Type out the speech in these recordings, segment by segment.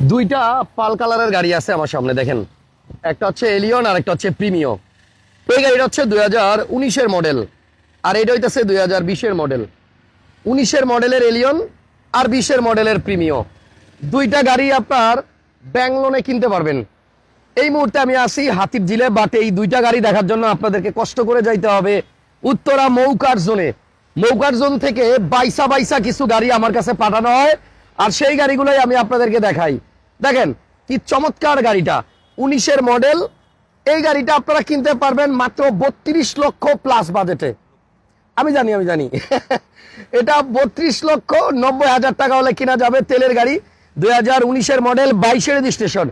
দুইটা পাল কালারের গাড়ি আছে আমার সামনে, দেখেন। একটা হচ্ছে এলিয়ন আর একটা হচ্ছে প্রিমিও এই গাড়িটা হচ্ছে দুই হাজার উনিশের মডেল আর এটা হইতেছে দুই হাজার বিশের মডেল উনিশের মডেলের এলিয়ন আর বিশের মডেলের প্রিমিও দুইটা গাড়ি আপনার ব্যাংলোনে কিনতে পারবেন। এই মুহূর্তে আমি আসি হাতির জিলে বাট এই দুইটা গাড়ি দেখার জন্য আপনাদেরকে কষ্ট করে যাইতে হবে উত্তরা মৌকার জোনে মৌকার জোন থেকে বাইসা বাইসা কিছু গাড়ি আমার কাছে পাঠানো হয়। আর সেই গাড়িগুলোই আমি আপনাদেরকে দেখাই। দেখেন, কি চমৎকার গাড়িটা। উনিশের মডেল এই গাড়িটা আপনারা কিনতে পারবেন মাত্র বত্রিশ লক্ষ প্লাস বাজেটে আমি জানি আমি জানি। এটা বত্রিশ লক্ষ নব্বই হাজার টাকা হলে কিনা যাবে তেলের গাড়ি। দুই হাজার উনিশের মডেল বাইশের রেজিস্ট্রেশন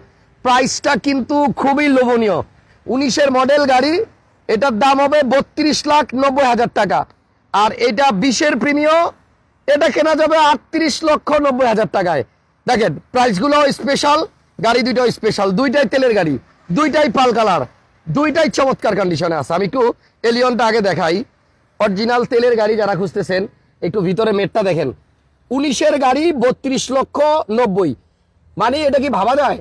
প্রাইসটা কিন্তু খুবই লোভনীয়। উনিশের মডেল গাড়ি, এটার দাম হবে বত্রিশ লাখ নব্বই হাজার টাকা। আর এটা বিশের প্রিমিয় এটা কেনা যাবে আটত্রিশ লক্ষ নব্বই হাজার টাকায়। দেখেন প্রাইসগুলো স্পেশাল গাড়ি দুইটাও স্পেশাল দুইটাই তেলের গাড়ি, দুইটাই পাল কালার, দুইটাই চমৎকার কন্ডিশনে আছে। আমি একটু এলিয়নটা আগে দেখাই। অরিজিনাল তেলের গাড়ি যারা খুঁজতেছেন, একটু ভিতরে মেটটা দেখেন। উনিশের গাড়ি বত্রিশ লক্ষ নব্বই। মানে এটা কি ভাবা যায়?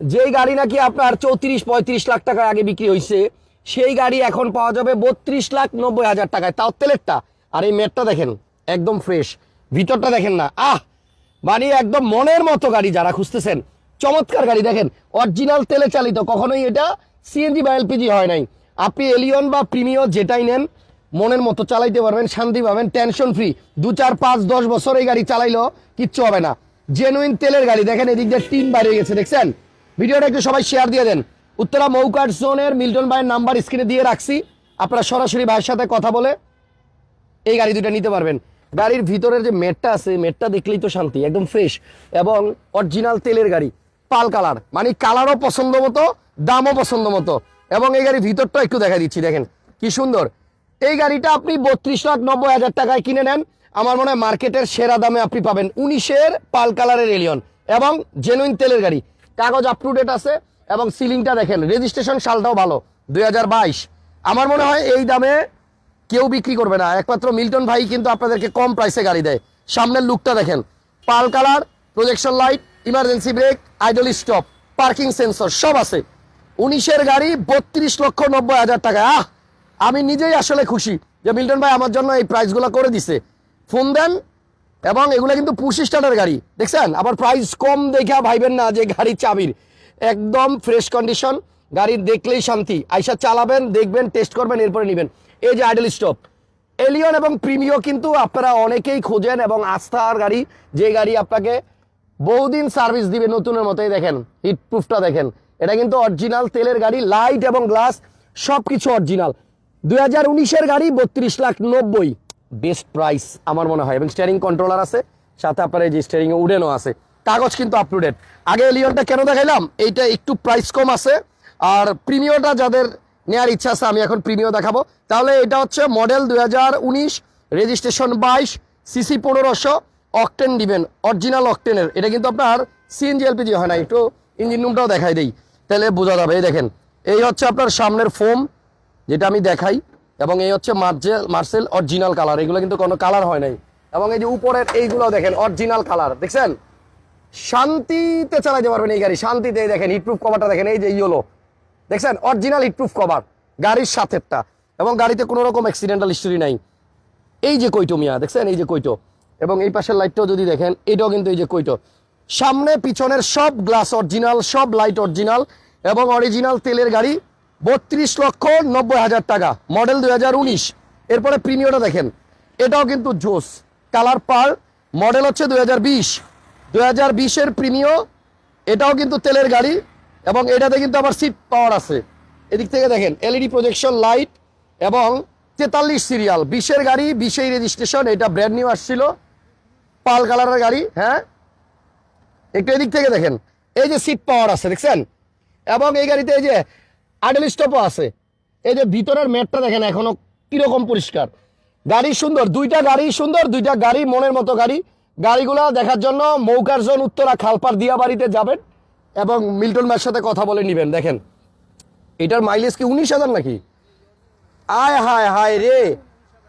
যেই গাড়ি নাকি আপনার চৌত্রিশ, পঁয়ত্রিশ লাখ টাকা আগে বিক্রি হয়েছে সেই গাড়ি এখন পাওয়া যাবে বত্রিশ লাখ নব্বই হাজার টাকায়। তাও তেলেরটা। আর এই মেটটা দেখেন। একদম ফ্রেশ ভিতরটা দেখেন না। আহ! মানে একদম মনের মতো গাড়ি যারা খুঁজতেছেন। চমৎকার গাড়ি দেখেন। অরিজিনাল তেলে চালিত। কখনোই এটা সিএনজি বা এলপিজি হয় নাই। আপনি এলিয়ন বা প্রিমিও যেটাই নেন, মনের মতো চালাইতে পারবেন, শান্তি পাবেন টেনশন ফ্রি দু, চার, পাঁচ, দশ বছর এই গাড়ি চালাইলেও কিচ্ছু হবে না। জেনুইন তেলের গাড়ি। দেখেন এদিক দিয়ে টিন বাইরে গেছে, দেখছেন? ভিডিওটা একটু সবাই শেয়ার দিয়ে দেন। উত্তরা মৌকার জোনের মিল্টন ভাইয়ের নাম্বার স্ক্রিনে দিয়ে রাখছি। আপনারা সরাসরি ভাইয়ের সাথে কথা বলে এই গাড়ি দুটো নিতে পারবেন। গাড়ির ভিতরের যে মেটটা আছে মেটটা দেখলেই তো শান্তি, একদম ফ্রেশ এবং অরিজিনাল তেলের গাড়ি, পাল কালার মানে কালারও পছন্দ মতো, দামও পছন্দ মতো। এবং এই গাড়ির ভিতরটা একটু দেখা দিচ্ছি, দেখেন, কি সুন্দর। এই গাড়িটা আপনি বত্রিশ লাখ নব্বই হাজার টাকায় কিনে নেন, আমার মনে হয় মার্কেটের সেরা দামে আপনি পাবেন উনিশের পাল কালারের এলিয়ন এবং জেনুইন তেলের গাড়ি। কাগজ আপ টু ডেট আছে এবং সিলিংটা দেখেন রেজিস্ট্রেশন সালটাও ভালো, দুই হাজার বাইশ। আমার মনে হয় এই দামে কেউ বিক্রি করবে না। একমাত্র মিল্টন ভাই কিন্তু আপনাদেরকে কম প্রাইসে গাড়ি দেয়। সামনের লুকটা দেখেন। Pearl colour projection light emergency brake idle stop parking sensor সব আছে। উনিশের গাড়ি বত্রিশ লক্ষ নব্বই হাজার টাকা। আহ! আমি নিজেই আসলে খুশি যে মিল্টন ভাই আমার জন্য এই প্রাইসগুলো করে দিছে। ফোন দেন এবং এগুলো কিন্তু পুশ স্টার্টার গাড়ি। দেখছেন? আবার প্রাইস কম দেখা ভাইবেন না যে গাড়ির চাবির। একদম ফ্রেশ কন্ডিশন গাড়ির দেখলেই শান্তি। আইসা চালাবেন, দেখবেন টেস্ট করবেন, এরপরে নেবেন। এই যে আইডল স্টপ এলিয়ন এবং প্রিমিও কিন্তু আপনারা অনেকেই খোঁজেন এবং আস্থার গাড়ি। যে গাড়ি আপনাকে বহুদিন সার্ভিস দিবে নতুনের মতোই দেখেন হিট প্রুফটা দেখেন। এটা কিন্তু অরিজিনাল তেলের গাড়ি লাইট এবং গ্লাস সব কিছু অরিজিনাল দুই হাজার উনিশের গাড়ি বত্রিশ লাখ নব্বই। বেস্ট প্রাইস আমার মনে হয়। এবং স্টিয়ারিং কন্ট্রোলার আছে, সাথে আপনার এই যে স্টিয়ারিং উডেনও আছে। কাগজ কিন্তু আপ টু ডেট আগে এলিয়নটা কেন দেখাইলাম? এইটা একটু প্রাইস কম আছে। আর প্রিমিয়টা যাদের নেওয়ার ইচ্ছা আছে, আমি এখন প্রিমিয় দেখাবো। তাহলে এটা হচ্ছে মডেল দুই হাজার উনিশ, রেজিস্ট্রেশন বাইশ, সিসি পনেরোশো, অকটেন দিবেন অরিজিনাল অকটেনের। এটা কিন্তু আপনার সিএনজি এলপিজি হয় না, একটু ইঞ্জিন রুমটাও দেখাই দেই। তাহলে বোঝা যাবে, এই দেখেন। এই হচ্ছে আপনার সামনের ফোম, যেটা আমি দেখাই, এবং এই হচ্ছে মার্জেল, মার্সেল অরিজিনাল কালার। এগুলো কিন্তু কোনো কালার হয় নাই। এবং এই যে উপরের এইগুলো দেখেন, অরিজিনাল কালার, দেখছেন? শান্তিতে চালাতে পারবেন এই গাড়ি, শান্তিতে দেখেন হিটপ্রুফ কভারটা দেখেন, এই যে ইয়েলো দেখছেন? অরিজিনাল হিটপ্রুফ কভার গাড়ির সাথেরটা, এবং গাড়িতে কোনো রকম অ্যাক্সিডেন্টাল হিস্টোরি নাই। এই যে কৈটো মিয়া, দেখছেন? এই যে কৈটো এবং এই পাশের লাইটটাও যদি দেখেন, এটাও কিন্তু এই যে কৈটো সামনে, পিছনের সব গ্লাস অরিজিনাল সব লাইট অরিজিনাল এবং অরিজিনাল তেলের গাড়ি বত্রিশ লক্ষ নব্বই হাজার টাকা মডেল দুই হাজার উনিশ। এরপরে প্রিমিয়টা দেখেন, এটাও কিন্তু জোস। কালার পার মডেল হচ্ছে দুই হাজার বিশ। দুই হাজার বিশের প্রিমিয় এটাও কিন্তু তেলের গাড়ি এবং এটাতে কিন্তু আবার সিট পাওয়ার আছে। এদিক থেকে দেখেন এলইডি প্রজেকশন লাইট এবং তেতাল্লিশ সিরিয়াল বিশের গাড়ি, বিশেই রেজিস্ট্রেশন এটা ব্র্যান্ড নিউ আসছিল। পাল কালারের গাড়ি হ্যাঁ? একটু এদিক থেকে দেখেন, এই যে সিট পাওয়ার আছে, দেখছেন? এবং এই গাড়িতে এই যে আইডল স্টপও আছে। এই যে ভিতরের ম্যাটটা দেখেন, এখনও কীরকম পরিষ্কার। গাড়ি সুন্দর, দুইটা গাড়ি সুন্দর, দুইটা গাড়ি মনের মতো গাড়ি। গাড়িগুলো দেখার জন্য মৌকার জোন উত্তরা খালপার দিয়া বাড়িতে যাবেন। এবং মিল্টন ভাইয়ের সাথে কথা বলে নেবেন, দেখেন। এটার মাইলেজ কি উনিশ হাজার নাকি? আয় হায় হায় রে,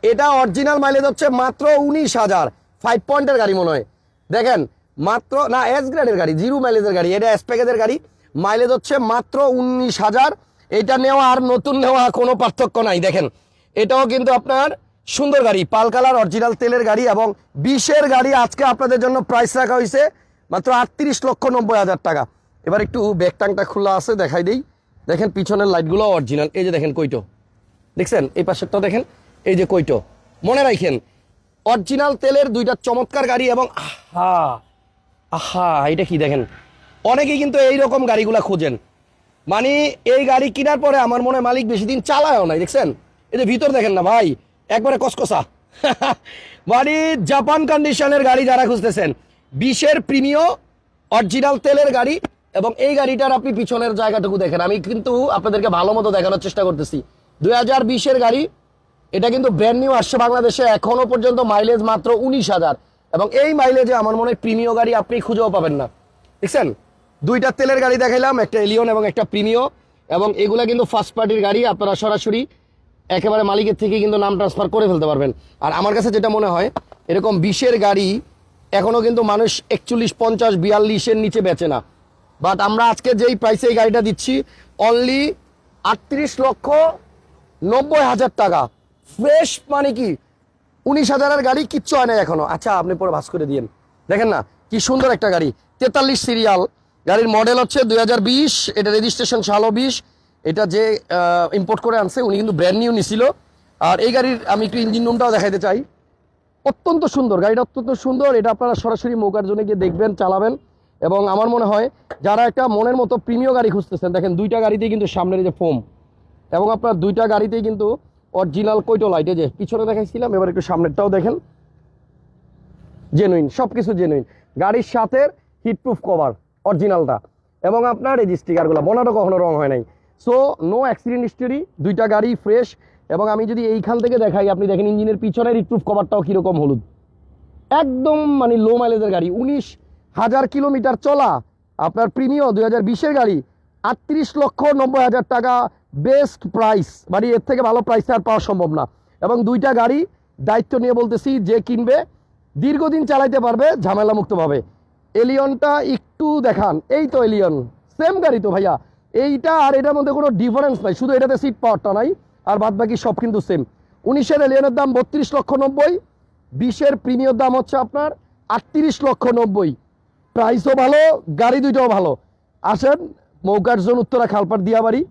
এটা অরিজিনাল মাইলেজ হচ্ছে মাত্র উনিশ হাজার। ফাইভ পয়েন্টের গাড়ি মনে হয়। দেখেন, মাত্র, না এস গ্রেডের গাড়ি জিরো মাইলেজের গাড়ি, এটা এস প্যাকেজের গাড়ি। মাইলেজ হচ্ছে মাত্র উনিশ হাজার। এটা নেওয়া আর নতুন নেওয়া কোনো পার্থক্য নাই, দেখেন। এটাও কিন্তু আপনার সুন্দর গাড়ি, পাল কালার অরিজিনাল তেলের গাড়ি এবং বিশের গাড়ি আজকে আপনাদের জন্য প্রাইস রাখা হয়েছে মাত্র আটত্রিশ লক্ষ নব্বই হাজার টাকা। এবার একটু ব্যাক টাংটা খোলা আছে, দেখাই দিই। দেখেন পিছনের লাইটগুলো অরিজিনাল এই যে দেখেন কইটো। দেখছেন? এই পাশেরটাও দেখেন? এই যে কইটো। মনে রাখেন অরিজিনাল তেলের দুইটা চমৎকার গাড়ি এবং আহা আহা, এটা কি দেখেন? অনেকেই কিন্তু এই রকম গাড়িগুলা খোঁজেন। মানে এই গাড়ি কেনার পরে আমার মনে মালিক বেশি দিন চালায়ও নাই, দেখছেন? এই যে ভিতর দেখেন না ভাই, একবারে কসকসা। মানে জাপান কন্ডিশনের গাড়ি যারা খুঁজতেছেন, বিশের প্রিমিয় অরিজিনাল তেলের গাড়ি এবং এই গাড়িটার আপনি পিছনের জায়গাটুকু দেখেন। আমি কিন্তু আপনাদেরকে ভালো মতো দেখানোর চেষ্টা করতেছি। দুই হাজার বিশের গাড়ি, এটা কিন্তু ব্র্যান্ড নিউ আসছে বাংলাদেশে, এখনও পর্যন্ত মাইলেজ মাত্র উনিশ হাজার। এবং এই মাইলেজে আমার মনে হয় প্রিমিয় গাড়ি আপনি খুঁজেও পাবেন না। দেখছেন? দুইটা তেলের গাড়ি দেখাইলাম, একটা এলিয়ন এবং একটা প্রিমিয় এবং এগুলা কিন্তু ফার্স্ট পার্টির গাড়ি, আপনারা সরাসরি একেবারে মালিকের থেকে কিন্তু নাম ট্রান্সফার করে ফেলতে পারবেন। আর আমার কাছে যেটা মনে হয়, এরকম বিশের গাড়ি এখনও কিন্তু মানুষ একচল্লিশ পঞ্চাশ বিয়াল্লিশের নিচে বেচে না। বাট আমরা আজকে যেই প্রাইসে এই গাড়িটা দিচ্ছি অনলি আটত্রিশ লক্ষ নব্বই হাজার টাকা। ফ্রেশ মানে কি? উনিশ হাজারের গাড়ি কিচ্ছু হয় না এখনও। আচ্ছা আপনি পরে ভাস করে দিয়েন। দেখেন না, কি সুন্দর একটা গাড়ি। তেতাল্লিশ সিরিয়াল গাড়ির মডেল হচ্ছে দুই হাজার বিশ, এটা রেজিস্ট্রেশন সালও বিশ। এটা যে ইম্পোর্ট করে আনছে, উনি কিন্তু ব্র্যান্ড নিউ নিছিল। আর এই গাড়ির আমি একটু ইঞ্জিন রুমটাও দেখাইতে চাই। অত্যন্ত সুন্দর, গাড়িটা অত্যন্ত সুন্দর। এটা আপনারা সরাসরি মৌকার জন্য গিয়ে দেখবেন, চালাবেন। এবং আমার মনে হয় যারা একটা মনের মতো প্রিমিয় গাড়ি খুঁজতেছেন, দেখেন দুইটা গাড়িতেই কিন্তু সামনের যে ফোম, এবং আপনার দুইটা গাড়িতেই কিন্তু অরিজিনাল কৈটো লাইট যে পিছনে দেখাইছিলাম, এবার একটু সামনেরটাও দেখেন। জেনুইন সব কিছু জেনুইন গাড়ির সাথে হিটপ্রুফ কভার অরিজিনালটা এবং আপনার এই স্টিকারগুলো বনাটা কখনো রং হয় নাই। সো নো অ্যাক্সিডেন্ট হিস্টোরি দুইটা গাড়ি ফ্রেশ এবং আমি যদি এইখান থেকে দেখাই, আপনি দেখেন ইঞ্জিনের পিছনের হিটপ্রুফ কভারটাও কীরকম হলুদ। একদম মানে লো মাইলেজের গাড়ি, উনিশ হাজার কিলোমিটার চলা। আপনার প্রিমিয় দুই হাজার বিশের গাড়ি, আটত্রিশ লক্ষ নব্বই হাজার টাকা বেস্ট প্রাইস মানে এর থেকে ভালো প্রাইস আর পাওয়া সম্ভব না। এবং দুইটা গাড়ি দায়িত্ব নিয়ে বলতেছি, যে কিনবে, দীর্ঘদিন চালাইতে পারবে ঝামেলা মুক্তভাবে এলিয়নটা একটু দেখান। এই তো এলিয়ন সেম গাড়ি তো ভাইয়া। এইটা আর এটার মধ্যে কোনো ডিফারেন্স নাই। শুধু এটাতে সিট পাওয়ারটা নাই, আর বাদ বাকি সব কিন্তু সেম উনিশের এলিয়নের দাম বত্রিশ লক্ষ নব্বই, বিশের প্রিমিয়র দাম হচ্ছে আপনার আটত্রিশ লক্ষ নব্বই। প্রাইসও ভালো, গাড়ি দুইটাও ভালো। আসেন মৌকার জোন উত্তরা খালপাট দিয়াবাড়ি,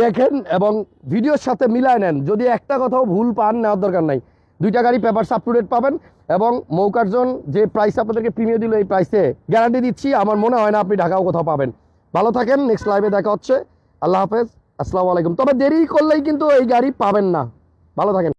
দেখেন এবং ভিডিওর সাথে মিলায় নেন। যদি একটা কথাও ভুল পান, নেওয়ার দরকার নাই। দুইটা গাড়ি পেপারস আপ টু ডেট পাবেন এবং মৌকার জোন যে প্রাইস আপনাদেরকে প্রিমিয় দিল, এই প্রাইসে গ্যারান্টি দিচ্ছি, আমার মনে হয় না আপনি ঢাকাও কোথাও পাবেন। ভালো থাকেন নেক্সট লাইভে দেখা হচ্ছে। আল্লাহ হাফেজ, আসসালামু আলাইকুম। তবে দেরি করলেই কিন্তু এই গাড়ি পাবেন না। ভালো থাকেন।